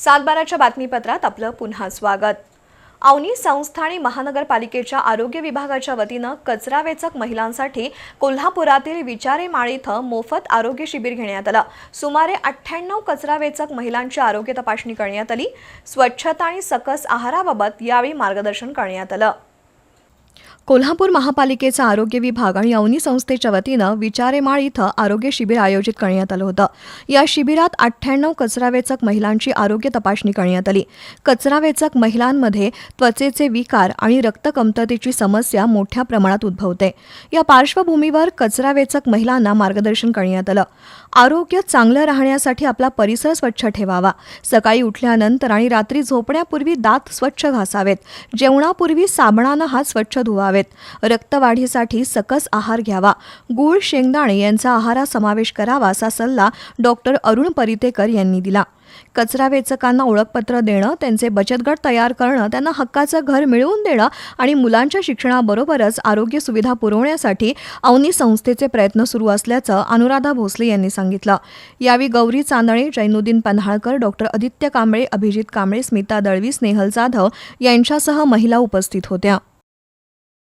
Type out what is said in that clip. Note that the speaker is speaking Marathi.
सातबाराच्या बातमीपत्रात आपलं पुन्हा स्वागत. अवनी संस्था आणि महानगरपालिकेच्या आरोग्य विभागाच्या वतीनं कचरा वेचक महिलांसाठी कोल्हापुरातील विचारे माळ इथं मोफत आरोग्य शिबिर घेण्यात आलं. सुमारे अठ्ठ्याण्णव कचरा वेचक महिलांची आरोग्य तपासणी करण्यात आली. स्वच्छता आणि सकस आहाराबाबत यावेळी मार्गदर्शन करण्यात आलं. कोल्हापूर महापालिकेचा आरोग्य विभाग आणि अवनी संस्थेच्या वतीनं विचारेमाळ इथं आरोग्य शिबिर आयोजित करण्यात आलं होतं. या शिबिरात अठ्ठ्याण्णव कचरावेचक महिलांची आरोग्य तपासणी करण्यात आली. कचरावेचक महिलांमध्ये त्वचेचे विकार आणि रक्त कमतरतेची समस्या मोठ्या प्रमाणात उद्भवते. या पार्श्वभूमीवर कचरावेचक महिलांना मार्गदर्शन करण्यात आलं. आरोग्य चांगलं राहण्यासाठी आपला परिसर स्वच्छ ठेवावा. सकाळी उठल्यानंतर आणि रात्री झोपण्यापूर्वी दात स्वच्छ घासावेत. जेवणापूर्वी साबणानं हात स्वच्छ धुवा व्हावेत. रक्तवाढीसाठी सकस आहार घ्यावा. गूळ शेंगदाणे यांचा आहारा समावेश करावा असा सल्ला डॉक्टर अरुण परितेकर यांनी दिला. कचरा वेचकांना ओळखपत्र देणं त्यांचे बचत गट तयार करणं त्यांना हक्काचं घर मिळवून देणं आणि मुलांच्या शिक्षणाबरोबरच आरोग्य सुविधा पुरवण्यासाठी अवनी संस्थेचे प्रयत्न सुरू असल्याचं अनुराधा भोसले यांनी सांगितलं. यावेळी गौरी चांदणे जैनुद्दीन पन्हाळकर डॉक्टर आदित्य कांबळे अभिजित कांबळे स्मिता दळवी स्नेहल जाधव यांच्यासह महिला उपस्थित होत्या.